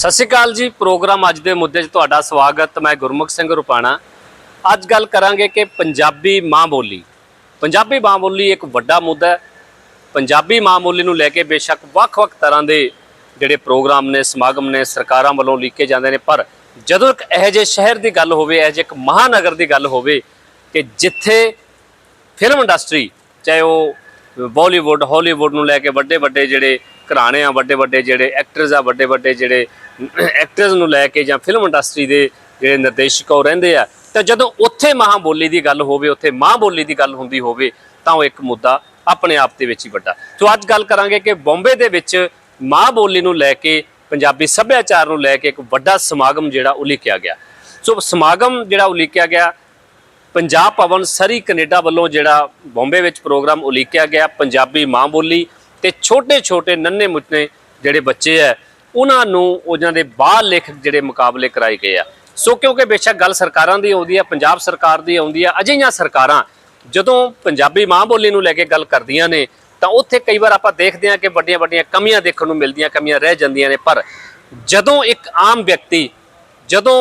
ਸਤਿ ਸ਼੍ਰੀ ਅਕਾਲ ਜੀ, ਪ੍ਰੋਗਰਾਮ ਅੱਜ ਦੇ ਮੁੱਦੇ 'ਚ ਤੁਹਾਡਾ ਸਵਾਗਤ, ਮੈਂ ਗੁਰਮੁਖ ਸਿੰਘ ਰੁਪਾਣਾ। ਅੱਜ ਗੱਲ ਕਰਾਂਗੇ ਕਿ ਪੰਜਾਬੀ ਮਾਂ ਬੋਲੀ। ਪੰਜਾਬੀ ਮਾਂ ਬੋਲੀ ਇੱਕ ਵੱਡਾ ਮੁੱਦਾ ਹੈ। ਪੰਜਾਬੀ ਮਾਂ ਬੋਲੀ ਨੂੰ ਲੈ ਕੇ ਬੇਸ਼ੱਕ ਵੱਖ-ਵੱਖ ਤਰ੍ਹਾਂ ਦੇ ਜਿਹੜੇ ਪ੍ਰੋਗਰਾਮ ਨੇ, ਸਮਾਗਮ ਨੇ, ਸਰਕਾਰਾਂ ਵੱਲੋਂ ਲਿਖੇ ਜਾਂਦੇ ਨੇ, ਪਰ ਜਦੋਂ ਇੱਕ ਇਹੋ ਜਿਹੇ ਸ਼ਹਿਰ ਦੀ ਗੱਲ ਹੋਵੇ, ਇਹੋ ਜਿਹੇ ਇੱਕ ਮਹਾਨਗਰ ਦੀ ਗੱਲ ਹੋਵੇ ਕਿ ਜਿੱਥੇ ਫਿਲਮ ਇੰਡਸਟਰੀ ਚਾਹੇ ਉਹ ਬਾਲੀਵੁੱਡ ਹਾਲੀਵੁੱਡ ਨੂੰ ਲੈ ਕੇ ਵੱਡੇ ਵੱਡੇ ਜਿਹੜੇ ਘਰਾਣੇ ਆ, ਵੱਡੇ ਵੱਡੇ ਜਿਹੜੇ ਐਕਟਰਸ ਆ, ਵੱਡੇ ਵੱਡੇ ਜਿਹੜੇ ਐਕਟਰਸ ਨੂੰ ਲੈ ਕੇ ਜਾਂ ਫਿਲਮ ਇੰਡਸਟਰੀ ਦੇ ਜਿਹੜੇ ਨਿਰਦੇਸ਼ਕ ਉਹ ਰਹਿੰਦੇ ਆ। ਤਾਂ ਜਦੋਂ ਉੱਥੇ ਮਾਂ ਬੋਲੀ ਦੀ ਗੱਲ ਹੋਵੇ, ਉੱਥੇ ਮਾਂ ਬੋਲੀ ਦੀ ਗੱਲ ਹੁੰਦੀ ਹੋਵੇ, ਤਾਂ ਉਹ ਇੱਕ ਮੁੱਦਾ ਆਪਣੇ ਆਪ ਦੇ ਵਿੱਚ ਹੀ ਵੱਡਾ। ਸੋ ਅੱਜ ਗੱਲ ਕਰਾਂਗੇ ਕਿ ਬੰਬੇ ਦੇ ਵਿੱਚ ਮਾਂ ਬੋਲੀ ਨੂੰ ਲੈ ਕੇ, ਪੰਜਾਬੀ ਸੱਭਿਆਚਾਰ ਨੂੰ ਲੈ ਕੇ ਇੱਕ ਵੱਡਾ ਸਮਾਗਮ ਜਿਹੜਾ ਉਲੀਕਿਆ ਗਿਆ। ਸੋ ਸਮਾਗਮ ਜਿਹੜਾ ਉਲੀਕਿਆ ਗਿਆ ਪੰਜਾਬ ਭਵਨ ਸਰੀ ਕੈਨੇਡਾ ਵੱਲੋਂ ਜਿਹੜਾ ਬੰਬੇ ਵਿੱਚ ਪ੍ਰੋਗਰਾਮ ਉਲੀਕਿਆ ਗਿਆ, ਪੰਜਾਬੀ ਮਾਂ ਬੋਲੀ ਤੇ ਛੋਟੇ-ਛੋਟੇ ਨੰਨੇ ਮੁੰਨੇ ਜਿਹੜੇ ਬੱਚੇ ਆ, ਉਹਨਾਂ ਨੂੰ ਉਹਨਾਂ ਦੇ ਬਾਲ ਲੇਖਕ ਜਿਹੜੇ ਮੁਕਾਬਲੇ ਕਰਾਏ ਗਏ ਆ। ਸੋ ਕਿਉਂਕਿ ਬੇਸ਼ੱਕ ਗੱਲ ਸਰਕਾਰਾਂ ਦੀ ਆਉਂਦੀ ਆ, ਪੰਜਾਬ ਸਰਕਾਰ ਦੀ ਆਉਂਦੀ ਆ, ਅਜਿਹੀਆਂ ਸਰਕਾਰਾਂ ਜਦੋਂ ਪੰਜਾਬੀ ਮਾਂ ਬੋਲੀ ਨੂੰ ਲੈ ਕੇ ਗੱਲ ਕਰਦੀਆਂ ਨੇ, ਤਾਂ ਉੱਥੇ ਕਈ ਵਾਰ ਆਪਾਂ ਦੇਖਦੇ ਹਾਂ ਕਿ ਵੱਡੀਆਂ-ਵੱਡੀਆਂ ਕਮੀਆਂ ਦੇਖਣ ਨੂੰ ਮਿਲਦੀਆਂ, ਕਮੀਆਂ ਰਹਿ ਜਾਂਦੀਆਂ ਨੇ। ਪਰ ਜਦੋਂ ਇੱਕ ਆਮ ਵਿਅਕਤੀ ਜਦੋਂ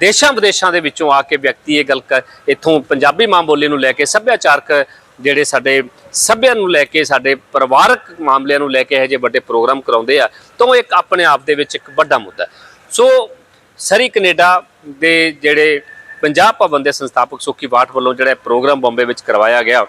ਦੇਸ਼ਾਂ ਵਿਦੇਸ਼ਾਂ ਦੇ ਵਿੱਚੋਂ ਆ ਕੇ ਵਿਅਕਤੀ ਇਹ ਗੱਲ ਕ- ਇੱਥੋਂ ਪੰਜਾਬੀ ਮਾਂ ਬੋਲੀ ਨੂੰ ਲੈ ਕੇ, ਸੱਭਿਆਚਾਰਕ ਜਿਹੜੇ ਸਾਡੇ ਸੱਭਿਆ ਨੂੰ ਲੈ ਕੇ, ਸਾਡੇ ਪਰਿਵਾਰਕ ਮਾਮਲਿਆਂ ਨੂੰ ਲੈ ਕੇ ਇਹ ਜਿਹੇ ਵੱਡੇ ਪ੍ਰੋਗਰਾਮ ਕਰਾਉਂਦੇ ਆ, ਤਾਂ ਉਹ ਇੱਕ ਆਪਣੇ ਆਪ ਦੇ ਵਿੱਚ ਇੱਕ ਵੱਡਾ ਮੁੱਦਾ। ਸੋ ਸਰੀ ਕੈਨੇਡਾ ਦੇ ਜਿਹੜੇ ਪੰਜਾਬ ਭਵਨ ਦੇ ਸੰਸਥਾਪਕ ਸੁਖੀ ਬਾਠ ਵੱਲੋਂ ਜਿਹੜਾ ਪ੍ਰੋਗਰਾਮ ਬੰਬੇ ਵਿੱਚ ਕਰਵਾਇਆ ਗਿਆ,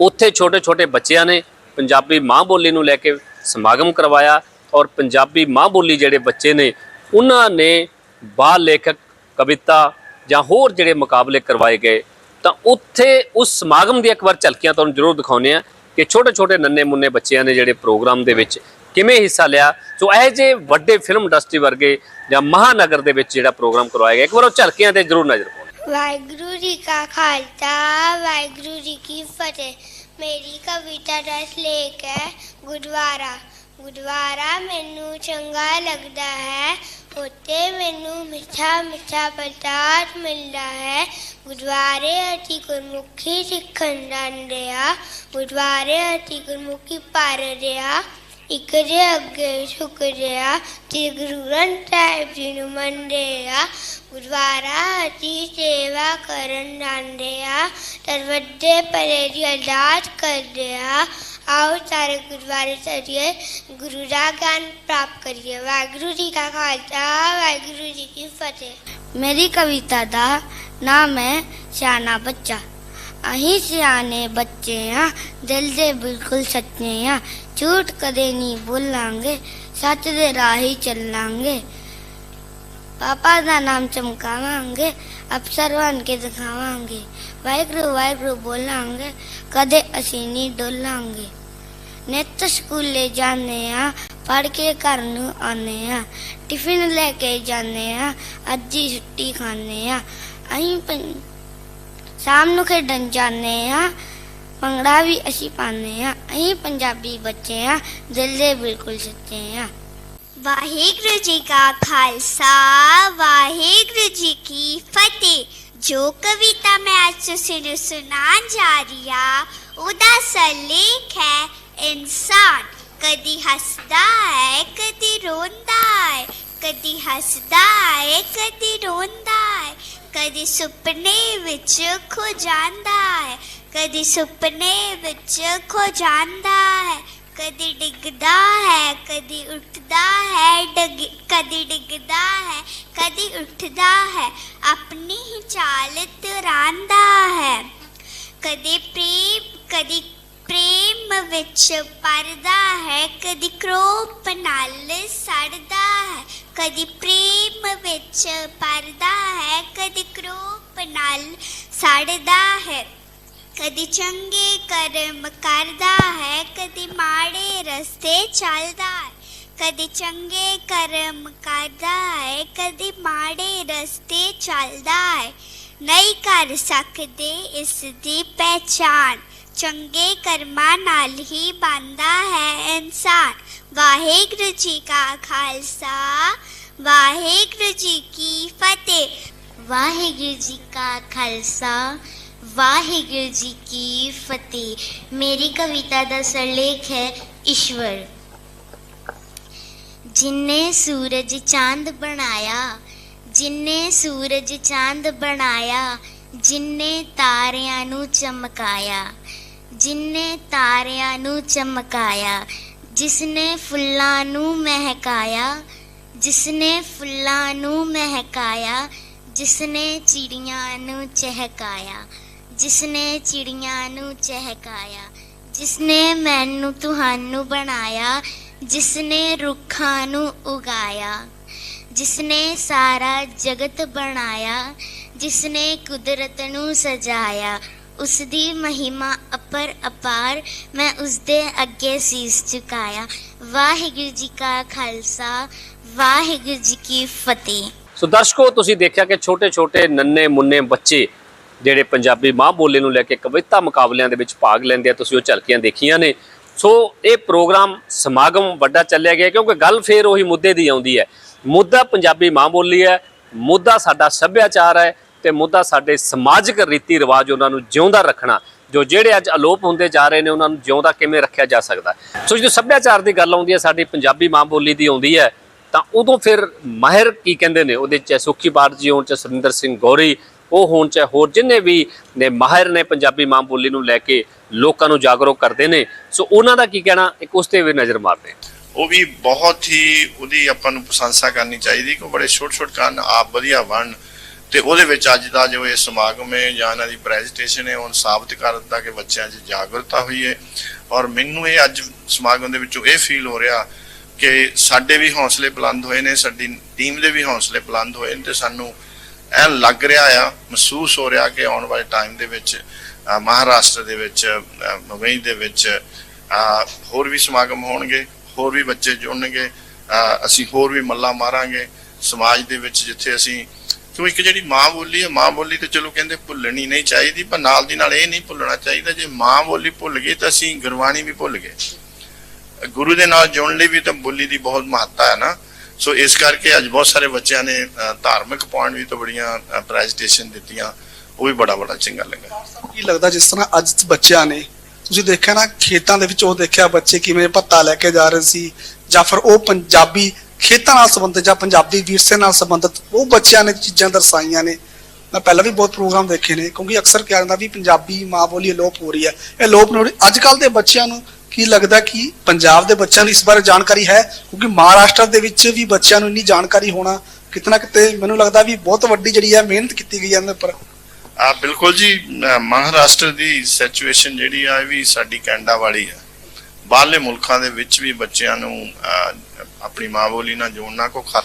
ਉੱਥੇ ਛੋਟੇ-ਛੋਟੇ ਬੱਚਿਆਂ ਨੇ ਪੰਜਾਬੀ ਮਾਂ ਬੋਲੀ ਨੂੰ ਲੈ ਕੇ ਸਮਾਗਮ ਕਰਵਾਇਆ ਔਰ ਪੰਜਾਬੀ ਮਾਂ ਬੋਲੀ ਜਿਹੜੇ ਬੱਚੇ ਨੇ, ਉਹਨਾਂ ਨੇ ਬਾਲ ਲੇਖਕ, ਕਵਿਤਾ ਜਾਂ ਹੋਰ ਜਿਹੜੇ ਮੁਕਾਬਲੇ ਕਰਵਾਏ ਗਏ, ਤਾਂ ਉੱਥੇ ਉਸ ਸਮਾਗਮ ਦੀ ਇੱਕ ਵਾਰ ਝਲਕੀਆਂ ਤੁਹਾਨੂੰ ਜ਼ਰੂਰ ਦਿਖਾਉਂਦੇ ਆ ਕਿ ਛੋਟੇ-ਛੋਟੇ ਨੰਨੇ ਮੁੰਨੇ ਬੱਚਿਆਂ ਨੇ ਜਿਹੜੇ ਪ੍ਰੋਗਰਾਮ ਦੇ ਵਿੱਚ ਕਿਵੇਂ ਹਿੱਸਾ ਲਿਆ, ਸੋ ਇਹ ਜੇ ਵੱਡੇ ਫਿਲਮ ਇੰਡਸਟਰੀ ਵਰਗੇ ਜਾਂ ਮਹਾਨਗਰ ਦੇ ਵਿੱਚ ਜਿਹੜਾ ਪ੍ਰੋਗਰਾਮ ਕਰਵਾਇਆ ਗਿਆ, ਇੱਕ ਵਾਰ ਉਹ ਝਲਕੀਆਂ ਤੇ ਜ਼ਰੂਰ ਨਜ਼ਰ ਪਾਉਣ। ਵਾਹਿਗੁਰੂ ਜੀ ਕਾ ਖਾਲਸਾ, ਵਾਹਿਗੁਰੂ ਜੀ ਕੀ ਫਤਿਹ। ਮੇਰੀ ਕਵਿਤਾ ਦਾ ਲੇਖ ਹੈ, ਗੁਰਦੁਆਰਾ। ਗੁਰਦੁਆਰਾ ਮੈਨੂੰ ਚੰਗਾ ਲੱਗਦਾ ਹੈ ਉੱਥੇ ਮੈਨੂੰ ਮਿੱਠਾ ਮਿੱਠਾ ਪ੍ਰਸਾਦ ਮਿਲਦਾ ਹੈ। ਗੁਰਦੁਆਰੇ ਅਸੀਂ ਗੁਰਮੁਖੀ ਸਿੱਖਣ ਜਾਂਦੇ ਆ ਗੁਰਦੁਆਰੇ ਅਸੀਂ ਗੁਰਮੁਖੀ ਪੜ੍ਹਦੇ ਆ ਇੱਕ ਦੇ ਅੱਗੇ ਝੁਕਦੇ ਆ ਤੇ ਗੁਰੂ ਗ੍ਰੰਥ ਸਾਹਿਬ ਜੀ ਨੂੰ ਮੰਨਦੇ ਆ। ਗੁਰਦੁਆਰਾ ਅਸੀਂ ਸੇਵਾ ਕਰਨ ਜਾਂਦੇ ਆ। ਤੇ ਪਰੇ ਦੀ ਅਰਦਾਸ ਕਰਦੇ ਆ। ਆਓ ਸਾਰੇ ਗੁਰਦੁਆਰੇ ਚਲੀਏ ਗੁਰੂ ਦਾ ਗਿਆਨ ਪ੍ਰਾਪਤ ਕਰੀਏ ਵਾਹਿਗੁਰੂ ਜੀ ਕਾ ਖਾਲਸਾ ਵਾਹਿਗੁਰੂ ਜੀ ਕੀ ਫਤਿਹ ਮੇਰੀ ਕਵਿਤਾ ਦਾ ਨਾਮ ਹੈ ਸਿਆਣਾ ਬੱਚਾ ਅਸੀਂ ਸਿਆਣੇ ਬੱਚੇ ਆ ਦਿਲ ਦੇ ਬਿਲਕੁਲ ਸੱਚੇ ਆ ਝੂਠ ਕਦੇ ਨਹੀਂ ਬੋਲਾਂਗੇ ਸੱਚ ਦੇ ਰਾਹ ਹੀ ਚੱਲਾਂਗੇ ਪਾਪਾ ਦਾ ਨਾਮ ਚਮਕਾਵਾਂਗੇ ਅਫਸਰ ਬਣ ਕੇ ਦਿਖਾਵਾਂਗੇ ਵਾਹਿਗੁਰੂ ਵਾਹਿਗੁਰੂ ਬੋਲਾਂਗੇ ਕਦੇ ਅਸੀਂ ਨਹੀਂ ਡੋਲਾਂਗੇ ਨਿੱਤ ਸਕੂਲੇ ਜਾਂਦੇ ਆ ਪੜ ਕੇ ਘਰ ਨੂੰ ਆਨੇ ਆ, ਟਿਫਿਨ ਲੈ ਕੇ ਜਾਂਦੇ ਆ, ਅੱਜ ਹੀ ਛੁੱਟੀ ਖਾਂਦੇ ਆ। ਅਸੀਂ ਸ਼ਾਮ ਨੂੰ ਖੇਡਣ ਜਾਂਦੇ ਆ, ਭੰਗੜਾ ਵੀ ਅਸੀਂ ਪਾਉਂਦੇ ਆ। ਅਸੀਂ ਪੰਜਾਬੀ ਬੱਚੇ ਆ, ਦਿਲ ਦੇ ਬਿਲਕੁਲ ਸੱਚੇ ਆ। ਵਾਹਿਗੁਰੂ ਜੀ ਕਾ ਖਾਲਸਾ, ਵਾਹਿਗੁਰੂ ਜੀ ਕੀ ਫਤਿਹ। ਜੋ ਕਵਿਤਾ ਮੈਂ ਅੱਜ ਤੁਸੀਂ ਨੂੰ ਸੁਣਾਉਣ ਜਾ ਰਹੀ ਹਾਂ, ਉਹਦਾ ਸਲੇਖ ਹੈ ਇਨਸਾਨ ਕਦੀ ਹੱਸਦਾ ਹੈ ਕਦੀ ਰੋਂਦਾ ਹੈ ਕਦੀ ਹੱਸਦਾ ਹੈ ਕਦੀ ਰੋਂਦਾ ਹੈ ਕਦੀ ਸੁਪਨੇ ਵਿੱਚ ਖੋ ਜਾਂਦਾ ਹੈ ਕਦੀ ਸੁਪਨੇ ਵਿੱਚ ਖੋ ਜਾਂਦਾ ਹੈ ਕਦੀ ਡਿੱਗਦਾ ਹੈ ਕਦੀ ਉੱਠਦਾ ਹੈ ਡਿੱਗ, ਕਦੀ ਡਿੱਗਦਾ ਹੈ ਕਦੀ ਉੱਠਦਾ ਹੈ ਆਪਣੀ ਹੀ ਚਾਲ ਤੁਰਾਂਦਾ ਹੈ ਕਦੀ ਪ੍ਰੇਮ, ਕਦੀ ਪ੍ਰੇਮ ਵਿੱਚ ਪਰਦਾ ਹੈ, ਕਦੀ ਕ੍ਰੋਪ ਨਾਲ ਸੜਦਾ ਹੈ, ਕਦੀ ਪ੍ਰੇਮ ਵਿੱਚ ਪਰਦਾ ਹੈ, ਕਦੀ ਕ੍ਰੋਪ ਨਾਲ ਸੜਦਾ ਹੈ, ਕਦੀ ਚੰਗੇ ਕਰਮ ਕਰਦਾ ਹੈ, ਕਦੀ ਮਾੜੇ ਰਸਤੇ ਚੱਲਦਾ ਹੈ, ਕਦੀ ਚੰਗੇ ਕਰਮ ਕਰਦਾ ਹੈ, ਕਦੀ ਮਾੜੇ ਰਸਤੇ ਚੱਲਦਾ ਹੈ, ਨਹੀਂ ਕਰ ਸਕਦੇ ਇਸ ਦੀ ਪਹਿਚਾਨ ਚੰਗੇ ਕਰਮਾਂ ਨਾਲ ਹੀ ਬਣਦਾ ਹੈ ਇਨਸਾਨ। ਵਾਹਿਗੁਰੂ ਜੀ ਕਾ ਖਾਲਸਾ, ਵਾਹਿਗੁਰੂ ਜੀ ਕੀ ਫਤਿਹ। ਵਾਹਿਗੁਰੂ ਜੀ ਕਾ ਖਾਲਸਾ, ਵਾਹਿਗੁਰੂ ਜੀ ਕੀ ਫਤਿਹ। ਮੇਰੀ ਕਵਿਤਾ ਦਾ ਸਰਲੇਖ ਹੈ, ਈਸ਼ਵਰ। ਜਿਨਨੇ ਸੂਰਜ ਚਾਂਦ ਬਣਾਇਆ ਜਿਨਨੇ ਸੂਰਜ ਚਾਂਦ ਬਣਾਇਆ ਜਿਨਨੇ ਤਾਰਿਆਂ ਨੂੰ ਚਮਕਾਇਆ ਜਿਨਨੇ ਤਾਰਿਆਂ ਨੂੰ ਚਮਕਾਇਆ, ਜਿਸਨੇ ਫੁੱਲਾਂ ਨੂੰ ਮਹਿਕਾਇਆ, ਜਿਸਨੇ ਫੁੱਲਾਂ ਨੂੰ ਮਹਿਕਾਇਆ, ਜਿਸਨੇ ਚਿੜੀਆਂ ਨੂੰ ਚਹਿਕਾਇਆ, ਜਿਸਨੇ ਚਿੜੀਆਂ ਨੂੰ ਚਹਿਕਾਇਆ, ਜਿਸਨੇ ਮੈਨੂੰ ਤੁਹਾਨੂੰ ਬਣਾਇਆ, ਜਿਸਨੇ ਰੁੱਖਾਂ ਨੂੰ ਉਗਾਇਆ, ਜਿਸਨੇ ਸਾਰਾ ਜਗਤ ਬਣਾਇਆ, ਜਿਸਨੇ ਕੁਦਰਤ ਨੂੰ ਸਜਾਇਆ ਉਸ ਦੀ ਮਹਿਮਾ ਅਪਰ ਅਪਾਰ ਮੈਂ ਉਸ ਦੇ ਅੱਗੇ ਸੀਸ ਝੁਕਾਇਆ। ਵਾਹਿਗੁਰੂ ਜੀ ਕਾ ਖਾਲਸਾ, ਵਾਹਿਗੁਰੂ ਜੀ ਕੀ ਫਤਿਹ। ਸੋ ਦਰਸ਼ਕੋ, ਤੁਸੀਂ ਦੇਖਿਆ ਕਿ ਛੋਟੇ-ਛੋਟੇ ਨੰਨੇ ਮੁੰਨੇ ਬੱਚੇ ਜਿਹੜੇ ਪੰਜਾਬੀ ਮਾਂ ਬੋਲੀ ਨੂੰ ਲੈ ਕੇ ਕਵਿਤਾ ਮੁਕਾਬਲਿਆਂ ਦੇ ਵਿੱਚ ਭਾਗ ਲੈਂਦੇ ਆ, ਤੁਸੀਂ ਉਹ ਝਲਕੀਆਂ ਦੇਖੀਆਂ ਨੇ। ਸੋ ਇਹ ਪ੍ਰੋਗਰਾਮ ਸਮਾਗਮ ਵੱਡਾ ਚੱਲਿਆ ਗਿਆ ਕਿਉਂਕਿ ਗੱਲ ਫੇਰ ਉਹੀ ਮੁੱਦੇ ਦੀ ਆਉਂਦੀ ਹੈ। ਮੁੱਦਾ ਪੰਜਾਬੀ ਮਾਂ ਬੋਲੀ ਹੈ, ਮੁੱਦਾ ਸਾਡਾ ਸੱਭਿਆਚਾਰ ਹੈ ਤੇ ਮੁੱਦਾ ਸਾਡੇ ਸਮਾਜਿਕ ਰੀਤੀ ਰਿਵਾਜ ਉਹਨਾਂ ਨੂੰ ਜਿਉਂਦਾ ਰੱਖਣਾ, ਜੋ ਜਿਹੜੇ ਅੱਜ ਅਲੋਪ ਹੁੰਦੇ ਜਾ ਰਹੇ ਨੇ, ਉਹਨਾਂ ਨੂੰ ਜਿਉਂਦਾ ਕਿਵੇਂ ਰੱਖਿਆ ਜਾ ਸਕਦਾ। ਸੋ ਜਦੋਂ ਸੱਭਿਆਚਾਰ ਦੀ ਗੱਲ ਆਉਂਦੀ ਹੈ, ਸਾਡੀ ਪੰਜਾਬੀ ਮਾਂ ਬੋਲੀ ਦੀ ਆਉਂਦੀ ਹੈ, ਤਾਂ ਉਦੋਂ ਫਿਰ ਮਾਹਿਰ ਕੀ ਕਹਿੰਦੇ ਨੇ? ਉਹਦੇ ਚ ਸੁਖੀ ਬਾਤ ਜੀ ਹੋਣ ਚ ਸੁਰਿੰਦਰ ਸਿੰਘ ਗੌਰੀ, ਉਹ ਹੋਣ, ਚਾਹੇ ਹੋਰ ਜਿੰਨੇ ਵੀ ਨੇ ਮਾਹਿਰ ਨੇ ਪੰਜਾਬੀ ਮਾਂ ਬੋਲੀ ਨੂੰ ਲੈ ਕੇ ਲੋਕਾਂ ਨੂੰ ਜਾਗਰੂਕ ਕਰਦੇ ਨੇ। ਸੋ ਉਹਨਾਂ ਦਾ ਕੀ ਕਹਿਣਾ? ਇੱਕ ਉਸ ਤੇ ਵੀ ਨਜ਼ਰ ਮਾਰਦੇ ਉਹ ਵੀ ਬਹੁਤ ਹੀ ਉਹਦੀ ਆਪਾਂ ਨੂੰ ਪ੍ਰਸ਼ੰਸਾ ਕਰਨੀ ਚਾਹੀਦੀ ਕਿ ਉਹ ਬੜੇ ਛੋਟ ਛੋਟ ਕਾਰਨ ਆਪ ਵਧੀਆ ਬਣ ਤੇ ਉਹਦੇ ਵਿੱਚ ਅੱਜ ਦਾ ਜੋ ਇਹ ਸਮਾਗਮ ਹੈ, ਜਾਂ ਇਹਨਾਂ ਦੀ ਪ੍ਰੈਜੈਂਟੇਸ਼ਨ ਹੈ, ਉਹ ਸਾਬਤ ਕਰ ਦਿੱਤਾ ਕਿ ਬੱਚਿਆਂ 'ਚ ਜਾਗਰੂਕਤਾ ਹੋਈ ਹੈ। ਔਰ ਮੈਨੂੰ ਇਹ ਅੱਜ ਸਮਾਗਮ ਦੇ ਵਿੱਚੋਂ ਇਹ ਫੀਲ ਹੋ ਰਿਹਾ ਕਿ ਸਾਡੇ ਵੀ ਹੌਸਲੇ ਬੁਲੰਦ ਹੋਏ ਨੇ, ਸਾਡੀ ਟੀਮ ਦੇ ਵੀ ਹੌਸਲੇ ਬੁਲੰਦ ਹੋਏ ਨੇ ਤੇ ਸਾਨੂੰ ਐਂ ਲੱਗ ਰਿਹਾ ਆ, ਮਹਿਸੂਸ ਹੋ ਰਿਹਾ ਕਿ ਆਉਣ ਵਾਲੇ ਟਾਈਮ ਦੇ ਵਿੱਚ ਮਹਾਰਾਸ਼ਟਰ ਦੇ ਵਿੱਚ ਮੁੰਬਈ ਦੇ ਵਿੱਚ ਹੋਰ ਵੀ ਸਮਾਗਮ ਹੋਣਗੇ, ਹੋਰ ਵੀ ਬੱਚੇ ਜੁੜਨਗੇ ਅਸੀਂ ਹੋਰ ਵੀ ਮੱਲਾ ਮਾਰਾਂਗੇ। ਸਮਾਜ ਦੇ ਵਿੱਚ ਜਿੱਥੇ ਅਸੀਂ ਕਿਉਂ ਇੱਕ ਜਿਹੜੀ ਮਾਂ ਬੋਲੀ ਹੈ ਮਾਂ ਬੋਲੀ ਤੇ ਚਲੋ ਕਹਿੰਦੇ ਭੁੱਲਣੀ ਨਹੀਂ ਚਾਹੀਦੀ, ਪਰ ਨਾਲ ਦੀ ਨਾਲ ਇਹ ਨਹੀਂ ਭੁੱਲਣਾ ਚਾਹੀਦਾ, ਜੇ ਮਾਂ ਬੋਲੀ ਭੁੱਲ ਗਈ ਤਾਂ ਅਸੀਂ ਗੁਰਬਾਣੀ ਵੀ ਭੁੱਲ ਗਏ। ਗੁਰੂ ਦੇ ਨਾਲ ਜੁੜਨ ਲਈ ਵੀ ਤਾਂ ਬੋਲੀ ਦੀ ਬਹੁਤ ਮਹੱਤਤਾ ਹੈ ਨਾ। ਸੋ ਇਸ ਕਰਕੇ ਅੱਜ ਬਹੁਤ ਸਾਰੇ ਬੱਚਿਆਂ ਨੇ ਧਾਰਮਿਕ ਪੁਆਇੰਟ ਵੀ ਤੋਂ ਬੜੀਆਂ ਪ੍ਰੈਜੈਂਟੇਸ਼ਨ ਦਿੱਤੀਆਂ, ਉਹ ਵੀ ਬੜਾ ਬੜਾ ਚੰਗਾ ਲੱਗਾ। ਕੀ ਲੱਗਦਾ ਜਿਸ ਤਰ੍ਹਾਂ ਅੱਜ ਬੱਚਿਆਂ ਨੇ, ਤੁਸੀਂ ਦੇਖਿਆ ਨਾ ਖੇਤਾਂ ਦੇ ਵਿੱਚ ਉਹ ਦੇਖਿਆ ਬੱਚੇ ਕਿਵੇਂ ਭੱਤਾ ਲੈ ਕੇ ਜਾ ਰਹੇ ਸੀ, ਜਾਂ ਫਿਰ ਉਹ ਪੰਜਾਬੀ ਖੇਤਾਂ ਨਾਲ ਸੰਬੰਧਿਤ ਜਾਂ ਪੰਜਾਬੀ ਵਿਰਸੇ ਨਾਲ ਸੰਬੰਧਿਤ ਉਹ ਬੱਚਿਆਂ ਨੇ ਚੀਜ਼ਾਂ ਦਰਸਾਈਆਂ ਨੇ। ਮੈਂ ਪਹਿਲਾਂ ਵੀ ਬਹੁਤ ਪ੍ਰੋਗਰਾਮ ਦੇਖੇ ਨੇ, ਕਿਉਂਕਿ ਅਕਸਰ ਕਿਹਾ ਜਾਂਦਾ ਵੀ ਪੰਜਾਬੀ ਮਾਂ ਬੋਲੀ ਅਲੋਪ ਹੋ ਰਹੀ ਹੈ। ਇਹ ਅਲੋਪ ਨਹੀਂ ਅੱਜ ਕੱਲ ਦੇ ਬੱਚਿਆਂ ਨੂੰ ਕੀ ਲੱਗਦਾ ਕਿ ਪੰਜਾਬ ਦੇ ਬੱਚਿਆਂ ਨੂੰ ਇਸ ਬਾਰੇ ਜਾਣਕਾਰੀ ਹੈ? ਕਿਉਂਕਿ ਮਹਾਰਾਸ਼ਟਰ ਦੇ ਵਿੱਚ ਵੀ ਬੱਚਿਆਂ ਨੂੰ ਇੰਨੀ ਜਾਣਕਾਰੀ ਹੋਣਾ ਕਿਤਨਾ ਕਿਤੇ ਮੈਨੂੰ ਲੱਗਦਾ ਵੀ ਬਹੁਤ ਵੱਡੀ ਜਿਹੜੀ ਹੈ ਮਿਹਨਤ ਕੀਤੀ ਗਈ ਹੈ ਇਹਦੇ ਉੱਪਰ। ਆ ਬਿਲਕੁਲ ਜੀ ਮਹਾਰਾਸ਼ਟਰ ਦੀ ਸਿਚੁਏਸ਼ਨ ਜਿਹੜੀ ਆ ਵੀ ਸਾਡੀ ਕੈਨੇਡਾ ਵਾਲੀ ਆ। ਬਾਹਰਲੇ ਮੁਲਕਾਂ ਦੇ ਵਿੱਚ ਵੀ ਬੱਚਿਆਂ ਨੂੰ ਆਪਣੀ ਮਾਂ ਬੋਲੀ ਨਾਲ ਜੋੜਨਾ ਕੋ ਖਤ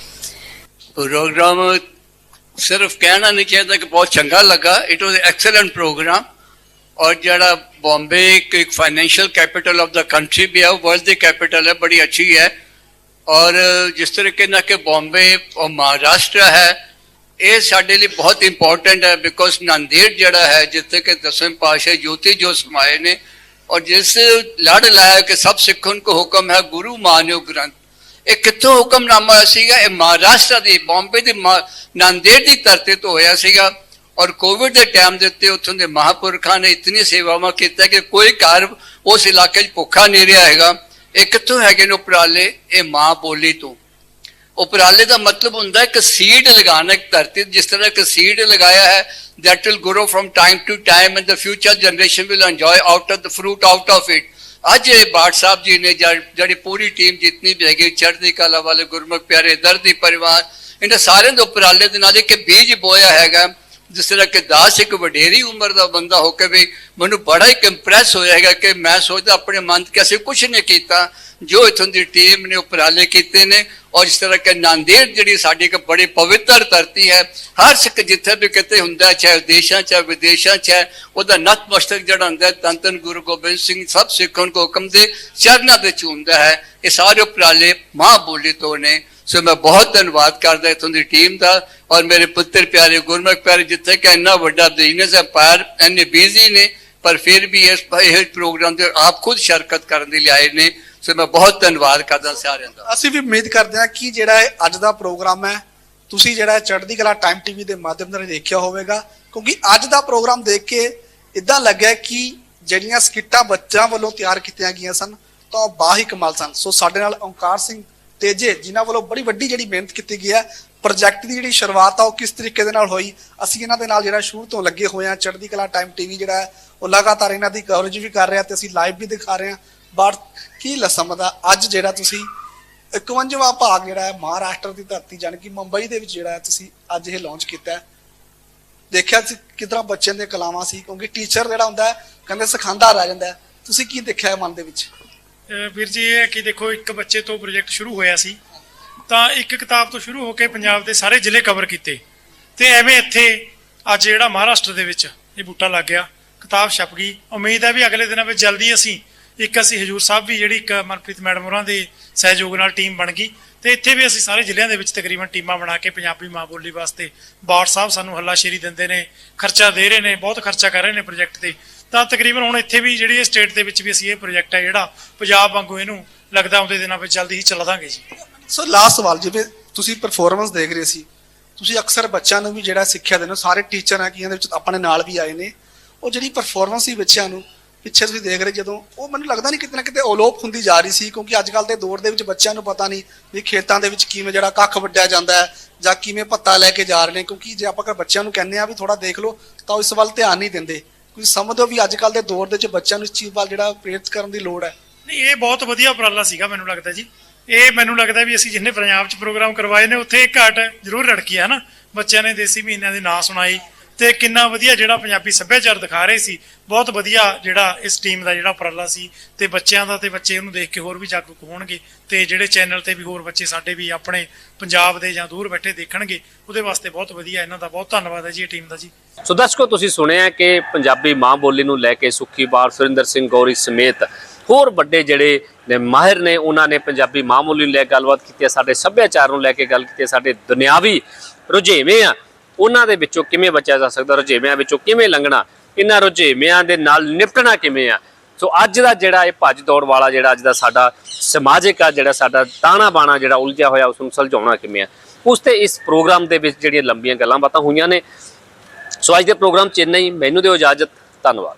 ਪ੍ਰੋਗਰਾਮ ਸਿਰਫ ਕਹਿਣਾ ਨਹੀਂ ਚਾਹੀਦਾ ਕਿ ਬਹੁਤ ਚੰਗਾ ਲੱਗਾ। ਇਟ ਵਾਸ ਐਕਸਲੈਂਟ ਪ੍ਰੋਗਰਾਮ ਔਰ ਜਿਹੜਾ ਬੰਬੇ ਇੱਕ financial capital of the country ਵੀ ਹੈ ਵਰਲਡ ਦੀ ਕੈਪੀਟਲ ਹੈ, ਬੜੀ ਅੱਛੀ ਹੈ। ਔਰ ਜਿਸ ਤਰੀਕੇ ਨਾਲ ਕਿ ਬੰਬੇ ਔਰ ਮਹਾਰਾਸ਼ਟਰ ਹੈ, ਇਹ ਸਾਡੇ ਲਈ ਬਹੁਤ ਇੰਪੋਰਟੈਂਟ ਹੈ ਬਿਕੋਜ਼ ਨਾਂਦੇੜ ਜਿਹੜਾ ਹੈ, ਜਿੱਥੇ ਕਿ ਦਸਵੇਂ ਪਾਸ਼ਾ ਜੋਤੀ ਜੋ ਸਮਾਏ ਨੇ ਔਰ ਜਿਸ ਲੜ ਲਾਇਆ ਕਿ ਸਭ ਸਿੱਖਣ ਕੋ ਹੁਕਮ ਹੈ ਗੁਰੂ ਮਾਨਿਓ ਗ੍ਰੰਥ ਇਹ ਕਿੱਥੋਂ ਹੁਕਮਨਾਮਾ ਸੀਗਾ ਇਹ ਮਹਾਰਾਸ਼ਟਰ ਦੀ ਬੰਬੇ ਦੀ ਮਾ- ਨਾਂਦੇੜ ਦੀ ਧਰਤੀ ਤੋਂ ਹੋਇਆ ਸੀਗਾ ਔਰ ਕੋਵਿਡ ਦੇ ਟਾਈਮ ਦੇ ਉੱਤੇ ਉੱਥੋਂ ਦੇ ਮਹਾਪੁਰਖਾਂ ਨੇ ਇਤਨੀ ਸੇਵਾਵਾਂ ਕੀਤਾ ਕਿ ਕੋਈ ਘਰ ਉਸ ਇਲਾਕੇ 'ਚ ਭੁੱਖਾ ਨਹੀਂ ਰਿਹਾ ਹੈਗਾ ਇਹ ਕਿੱਥੋਂ ਹੈਗੇ ਨੇ ਉਪਰਾਲੇ ਇਹ ਮਾਂ ਬੋਲੀ ਤੋਂ ਉਪਰਾਲੇ ਦਾ ਮਤਲਬ ਹੁੰਦਾ ਹੈ ਕਿ ਸੀਡ ਲਗਾਣਾ ਇੱਕ ਧਰਤੀ ਜਿਸ ਤਰ੍ਹਾਂ ਕਿ ਸੀਡ ਲਗਾਇਆ ਹੈ, that will grow from time to time and the future generation will enjoy out of the fruit, out of it. ਅੱਜ ਇਹ ਬਾਟ ਸਾਹਿਬ ਜੀ ਨੇ ਜਿਹੜੀ ਪੂਰੀ ਟੀਮ ਜਿਤਨੀ ਵੀ ਹੈਗੀ, ਚੜ੍ਹਦੀ ਕਲਾ ਵਾਲੇ, ਗੁਰਮੁਖ ਪਿਆਰੇ, ਦਰਦੀ ਪਰਿਵਾਰ ਇਹਨਾਂ ਸਾਰਿਆਂ ਦੇ ਉਪਰਾਲੇ ਦੇ ਨਾਲ ਇੱਕ ਬੀਜ ਬੋਇਆ ਹੈਗਾ। ਜਿਸ ਤਰ੍ਹਾਂ ਕਿ ਦਾਸ ਇੱਕ ਵਡੇਰੀ ਉਮਰ ਦਾ ਬੰਦਾ ਹੋ ਕੇ ਵੀ ਮੈਨੂੰ ਬੜਾ ਹੀ ਇੰਪ੍ਰੈਸ ਹੋਇਆ ਹੈਗਾ ਕਿ ਮੈਂ ਸੋਚਦਾ ਆਪਣੇ ਮਨ 'ਚ ਕਿ ਅਸੀਂ ਕੁਝ ਨਹੀਂ ਕੀਤਾ। ਜੋ ਇਥੋਂ ਦੀ ਟੀਮ ਨੇ ਉਪਰਾਲੇ ਕੀਤੇ ਨੇ ਔਰ ਇਸ ਤਰ੍ਹਾਂ ਕਿ ਨਾਂਦੇੜ ਜਿਹੜੀ ਸਾਡੀ ਇੱਕ ਬੜੀ ਪਵਿੱਤਰ ਧਰਤੀ ਹੈ, ਹਰ ਸਿੱਖ ਜਿੱਥੇ ਵੀ ਕਿਤੇ ਹੁੰਦਾ, ਚਾਹੇ ਦੇਸ਼ਾਂ ਚਾਹੇ ਵਿਦੇਸ਼ਾਂ ਚ ਹੈ, ਉਹਦਾ ਨਤਮਸਤਕ ਜਿਹੜਾ ਹੁੰਦਾ ਤਨ ਧੰਨ ਗੁਰੂ ਗੋਬਿੰਦ ਸਿੰਘ ਸਭ ਸਿੱਖਣ ਨੂੰ ਹੁਕਮ ਦੇ ਚਰਨਾਂ ਦੇ ਚ ਹੁੰਦਾ ਹੈ। ਇਹ ਸਾਰੇ ਉਪਰਾਲੇ ਮਾਂ ਬੋਲੀ ਤੋਂ ਨੇ। ਸੋ ਮੈਂ ਬਹੁਤ ਧੰਨਵਾਦ ਕਰਦਾ ਇਥੋਂ ਦੀ ਟੀਮ ਦਾ ਔਰ ਮੇਰੇ ਪੁੱਤਰ ਪਿਆਰੇ, ਗੁਰਮੁਖ ਪਿਆਰੇ, ਜਿੱਥੇ ਕਿ ਇੰਨਾ ਵੱਡਾ ਬਿਜ਼ਨਸ ਐਮਪਾਇਰ ਇੰਨੇ ਬਿਜ਼ੀ ਨੇ, ਪਰ ਫਿਰ ਵੀ ਇਸ ਇਹ ਪ੍ਰੋਗਰਾਮ ਦੇ ਆਪ ਖੁਦ ਸ਼ਿਰਕਤ ਕਰਨ ਦੇ ਲਈ ਆਏ ਨੇ। ਸੋ ਮੈਂ ਬਹੁਤ ਧੰਨਵਾਦ ਕਰਦਾ ਸਾਰਿਆਂ ਦਾ। ਅਸੀਂ ਵੀ ਉਮੀਦ ਕਰਦੇ ਹਾਂ ਕਿ ਜਿਹੜਾ ਅੱਜ ਦਾ ਪ੍ਰੋਗਰਾਮ ਹੈ, ਤੁਸੀਂ ਜਿਹੜਾ ਚੜ੍ਹਦੀ ਕਲਾ ਟਾਈਮ ਟੀਵੀ ਦੇ ਮਾਧਿਅਮ ਨਾਲ ਦੇਖਿਆ ਹੋਵੇਗਾ, ਕਿਉਂਕਿ ਅੱਜ ਦਾ ਪ੍ਰੋਗਰਾਮ ਦੇਖ ਕੇ ਇਦਾਂ ਲੱਗਿਆ ਕਿ ਜਿਹੜੀਆਂ ਸਕਿੱਟਾਂ ਬੱਚਿਆਂ ਵੱਲੋਂ ਤਿਆਰ ਕੀਤੀਆਂ ਗਈਆਂ ਸਨ, ਤਾਂ ਉਹ ਬਾਹੀ ਕਮਾਲ ਸਨ। ਸੋ ਸਾਡੇ ਨਾਲ ਓਂਕਾਰ ਸਿੰਘ ਤੇਜੇ ਜਿਨ੍ਹਾਂ ਵੱਲੋਂ ਬੜੀ ਵੱਡੀ ਜਿਹੜੀ ਮਿਹਨਤ ਕੀਤੀ ਗਈ ਹੈ ਪ੍ਰੋਜੈਕਟ ਦੀ ਜਿਹੜੀ ਸ਼ੁਰੂਆਤ ਆ, ਉਹ ਕਿਸ ਤਰੀਕੇ ਦੇ ਨਾਲ ਹੋਈ? ਅਸੀਂ ਇਹਨਾਂ ਦੇ ਨਾਲ ਜਿਹੜਾ ਸ਼ੁਰੂ ਤੋਂ ਲੱਗੇ ਹੋਏ ਆ ਚੜ੍ਹਦੀ ਕਲਾ ਟਾਈਮ ਟੀਵੀ ਜਿਹੜਾ ਹੈ, ਉਹ ਲਗਾਤਾਰ ਇਹਨਾਂ ਦੀ ਕਵਰੇਜ ਵੀ ਕਰ ਰਿਹਾ ਤੇ ਅਸੀਂ ਲਾਈਵ ਵੀ ਦਿਖਾ ਰਹੇ ਹਾਂ। ਬਟ ਕੀ ਲਸਮ ਦਾ ਅੱਜ ਜਿਹੜਾ ਤੁਸੀਂ 51ਵਾਂ ਭਾਗ ਜਿਹੜਾ ਹੈ, ਮਹਾਰਾਸ਼ਟਰ ਦੀ ਧਰਤੀ ਜਾਣੀ ਕਿ ਮੁੰਬਈ ਦੇ ਵਿੱਚ ਜਿਹੜਾ ਤੁਸੀਂ ਅੱਜ ਇਹ ਲਾਂਚ ਕੀਤਾ ਹੈ। ਦੇਖਿਆ ਸੀ ਕਿਤਨਾ ਬੱਚਿਆਂ ਦੇ ਕਲਾਵਾਂ ਸੀ, ਕਿਉਂਕਿ ਟੀਚਰ ਜਿਹੜਾ ਹੁੰਦਾ ਕਹਿੰਦੇ ਸਿਖਾਉਂਦਾ ਰਹਿ ਜਾਂਦਾ ਤੁਸੀਂ ਕੀ ਦੇਖਿਆ ਹੈ ਮਨ ਦੇ ਵਿੱਚ? ਵੀਰ ਜੀ, ਇਹ ਹੈ ਕਿ ਦੇਖੋ, ਇੱਕ ਬੱਚੇ ਤੋਂ ਪ੍ਰੋਜੈਕਟ ਸ਼ੁਰੂ ਹੋਇਆ ਸੀ। ਤਾਂ ਇੱਕ ਕਿਤਾਬ ਤੋਂ ਸ਼ੁਰੂ ਹੋ ਕੇ ਪੰਜਾਬ ਦੇ ਸਾਰੇ ਜ਼ਿਲ੍ਹੇ ਕਵਰ ਕੀਤੇ। ਤੇ ਐਵੇਂ ਇੱਥੇ ਅੱਜ ਜਿਹੜਾ ਮਹਾਰਾਸ਼ਟਰ ਦੇ ਵਿੱਚ ਇਹ ਬੂਟਾ ਲੱਗ ਗਿਆ, ਕਿਤਾਬ ਛਪ ਗਈ। ਉਮੀਦ ਹੈ ਵੀ ਅਗਲੇ ਦਿਨਾਂ ਵਿੱਚ ਜਲਦੀ ਅਸੀਂ, ਇੱਕ ਅਸੀਂ ਹਜੂਰ ਸਾਹਿਬ ਵੀ ਜਿਹੜੀ ਇੱਕ ਮਨਪ੍ਰੀਤ ਮੈਡਮ ਹੋਰਾਂ ਦੇ ਸਹਿਯੋਗ ਨਾਲ ਟੀਮ ਬਣ ਗਈ। ਤੇ ਇੱਥੇ ਵੀ ਅਸੀਂ ਸਾਰੇ ਜ਼ਿਲ੍ਹਿਆਂ ਦੇ ਵਿੱਚ ਤਕਰੀਬਨ ਟੀਮਾਂ ਬਣਾ ਕੇ ਪੰਜਾਬੀ ਮਾਂ ਬੋਲੀ ਵਾਸਤੇ ਬਾੜ ਸਾਹਿਬ ਸਾਨੂੰ ਹੱਲਾਸ਼ੇਰੀ ਦਿੰਦੇ ਨੇ, ਖਰਚਾ ਦੇ ਰਹੇ ਨੇ, ਬਹੁਤ ਖਰਚਾ ਕਰ ਰਹੇ ਨੇ ਪ੍ਰੋਜੈਕਟ ਤੇ। ਤਾਂ ਤਕਰੀਬਨ ਹੁਣ ਇੱਥੇ ਵੀ ਜਿਹੜੀ ਇਹ ਸਟੇਟ ਦੇ ਵਿੱਚ ਵੀ ਅਸੀਂ ਇਹ ਪ੍ਰੋਜੈਕਟ ਹੈ ਜਿਹੜਾ ਪੰਜਾਬ ਵਾਂਗੂ ਇਹਨੂੰ ਲੱਗਦਾ ਆਉਂਦੇ ਦਿਨਾਂ ਵਿੱਚ ਜਲਦੀ ਹੀ ਚਲਾ ਦਾਂਗੇ ਜੀ। ਸੋ ਲਾਸਟ ਸਵਾਲ, ਜਿਵੇਂ ਤੁਸੀਂ ਪਰਫਾਰਮੈਂਸ ਦੇਖ ਰਹੇ ਸੀ, ਤੁਸੀਂ ਅਕਸਰ ਬੱਚਿਆਂ ਨੂੰ ਵੀ ਜਿਹੜਾ ਸਿੱਖਿਆ ਦਿੰਦੇ ਹੋ, ਸਾਰੇ ਟੀਚਰ ਆ ਕੀ ਇਹਦੇ ਵਿੱਚ ਆਪਣੇ ਨਾਲ ਵੀ ਆਏ ਨੇ। ਉਹ ਜਿਹੜੀ ਪਰਫਾਰਮੈਂਸ ਸੀ ਬੱਚਿਆਂ ਨੂੰ ਪਿੱਛੇ ਤੁਸੀਂ ਦੇਖ ਰਹੇ ਜਦੋਂ, ਉਹ ਮੈਨੂੰ ਲੱਗਦਾ ਨਹੀਂ ਕਿਤੇ ਨਾ ਕਿਤੇ ਅਲੋਪ ਹੁੰਦੀ ਜਾ ਰਹੀ ਸੀ, ਕਿਉਂਕਿ ਅੱਜ ਕੱਲ ਦੇ ਦੌਰ ਦੇ ਵਿੱਚ ਬੱਚਿਆਂ ਨੂੰ ਪਤਾ ਨਹੀਂ ਵੀ ਖੇਤਾਂ ਦੇ ਵਿੱਚ ਕਿਵੇਂ ਜਿਹੜਾ ਕੱਖ ਵੱਢਿਆ ਜਾਂਦਾ ਹੈ ਜਾਂ ਕਿਵੇਂ ਪੱਤਾ ਲੈ ਕੇ ਜਾ ਰਹੇ ਨੇ, ਕਿਉਂਕਿ ਜੇ ਆਪਾਂ ਅਗਰ ਬੱਚਿਆਂ ਨੂੰ ਕਹਿੰਦੇ ਆ ਵੀ ਥੋੜਾ ਦੇਖ ਲਓ, ਤਾਂ ਇਸ ਵੱਲ ਧਿਆਨ ਨਹੀਂ ਦਿੰਦੇ। ਤੁਸੀਂ ਸਮਝਦੇ ਵੀ ਅੱਜ ਕੱਲ ਦੇ ਦੌਰ ਦੇ ਵਿੱਚ ਬੱਚਿਆਂ ਨੂੰ ਇਸ ਚੀਜ਼ ਵੱਲ ਜਿਹੜਾ ਪ੍ਰੇਰਿਤ ਕਰਨ ਦੀ ਲੋੜ ਹੈ? ਨਹੀਂ, ਇਹ ਬਹੁਤ ਵਧੀਆ ਉਪਰਾਲਾ ਸੀਗਾ ਮੈਨੂੰ ਲੱਗਦਾ ਜੀ। ਇਹ ਮੈਨੂੰ ਲੱਗਦਾ ਵੀ ਅਸੀਂ ਜਿੰਨੇ ਪੰਜਾਬ 'ਚ ਪ੍ਰੋਗਰਾਮ ਕਰਵਾਏ ਨੇ, ਉੱਥੇ ਇੱਕ ਘਾਟ ਜ਼ਰੂਰ ਰੜਕੀ ਹੈ ਨਾ? ਬੱਚਿਆਂ ਨੇ ਦੇਸੀ ਮਹੀਨਿਆਂ ਦੇ ਨਾਂ ਸੁਣਾਈ ਤੇ ਕਿੰਨਾ ਵਧੀਆ ਜਿਹੜਾ ਪੰਜਾਬੀ ਸੱਭਿਆਚਾਰ ਦਿਖਾ ਰਹੇ ਸੀ, ਬਹੁਤ ਵਧੀਆ ਜਿਹੜਾ ਇਸ ਟੀਮ ਦਾ ਜਿਹੜਾ ਉਪਰਾਲਾ ਸੀ ਤੇ ਬੱਚਿਆਂ ਦਾ ਤੇ ਬੱਚੇ ਉਹਨੂੰ ਦੇਖ ਕੇ ਹੋਰ ਵੀ ਜਾਗਰੂਕ ਹੋਣਗੇ ਤੇ ਜਿਹੜੇ ਚੈਨਲ ਤੇ ਵੀ ਹੋਰ ਬੱਚੇ ਸਾਡੇ ਵੀ ਆਪਣੇ ਪੰਜਾਬ ਦੇ ਜਾਂ ਦੂਰ ਬੈਠੇ ਦੇਖਣਗੇ, ਉਹਦੇ ਵਾਸਤੇ ਬਹੁਤ ਵਧੀਆ ਇਹਨਾਂ ਦਾ ਬਹੁਤ ਧੰਨਵਾਦ ਹੈ ਜੀ ਇਹ ਟੀਮ ਦਾ ਜੀ। ਸੋ ਦਰਸ਼ਕੋ, ਤੁਸੀਂ ਸੁਣਿਆ ਕਿ ਪੰਜਾਬੀ ਮਾਂ ਬੋਲੀ ਨੂੰ ਲੈ ਕੇ ਸੁੱਖੀ ਬਾਰ ਸੁਰਿੰਦਰ ਸਿੰਘ ਗੌਰੀ ਸਮੇਤ ਹੋਰ ਵੱਡੇ ਜਿਹੜੇ ਨੇ ਮਾਹਿਰ ਨੇ, ਉਹਨਾਂ ਨੇ ਪੰਜਾਬੀ ਮਾਂ ਬੋਲੀ ਨੂੰ ਲੈ ਕੇ ਗੱਲਬਾਤ ਕੀਤੀ ਹੈ, ਸਾਡੇ ਸੱਭਿਆਚਾਰ ਨੂੰ ਲੈ ਕੇ ਗੱਲ ਕੀਤੀ ਹੈ, ਸਾਡੇ ਦੁਨਿਆਵੀ ਰੁਝੇਵੇਂ ਆ। ਉਹਨਾਂ ਦੇ ਵਿੱਚੋਂ ਕਿਵੇਂ ਬਚਿਆ ਜਾ ਸਕਦਾ, ਰੁਝੇਵਿਆਂ ਵਿੱਚੋਂ ਕਿਵੇਂ ਲੰਘਣਾ, ਇਹਨਾਂ ਰੁਝੇਵਿਆਂ ਦੇ ਨਾਲ ਨਿਪਟਣਾ ਕਿਵੇਂ ਆ? ਸੋ ਅੱਜ ਦਾ ਜਿਹੜਾ ਇਹ ਭੱਜ ਦੌੜ ਵਾਲਾ ਜਿਹੜਾ ਅੱਜ ਦਾ ਸਾਡਾ ਸਮਾਜਿਕ ਆ, ਜਿਹੜਾ ਸਾਡਾ ਤਾਣਾ ਬਾਣਾ ਜਿਹੜਾ ਉਲਝਿਆ ਹੋਇਆ ਉਸ ਨੂੰ ਸੁਲਝਾਉਣਾ ਕਿਵੇਂ ਆ? ਉਸ ਤੇ ਇਸ ਪ੍ਰੋਗਰਾਮ ਦੇ ਵਿੱਚ ਜਿਹੜੀਆਂ ਲੰਬੀਆਂ ਗੱਲਾਂ ਬਾਤਾਂ ਹੋਈਆਂ ਨੇ। ਸੋ ਅੱਜ ਦੇ ਪ੍ਰੋਗਰਾਮ ਚ ਇੰਨਾ ਹੀ। ਮੈਨੂੰ ਦਿਓ ਇਜਾਜ਼ਤ। ਧੰਨਵਾਦ।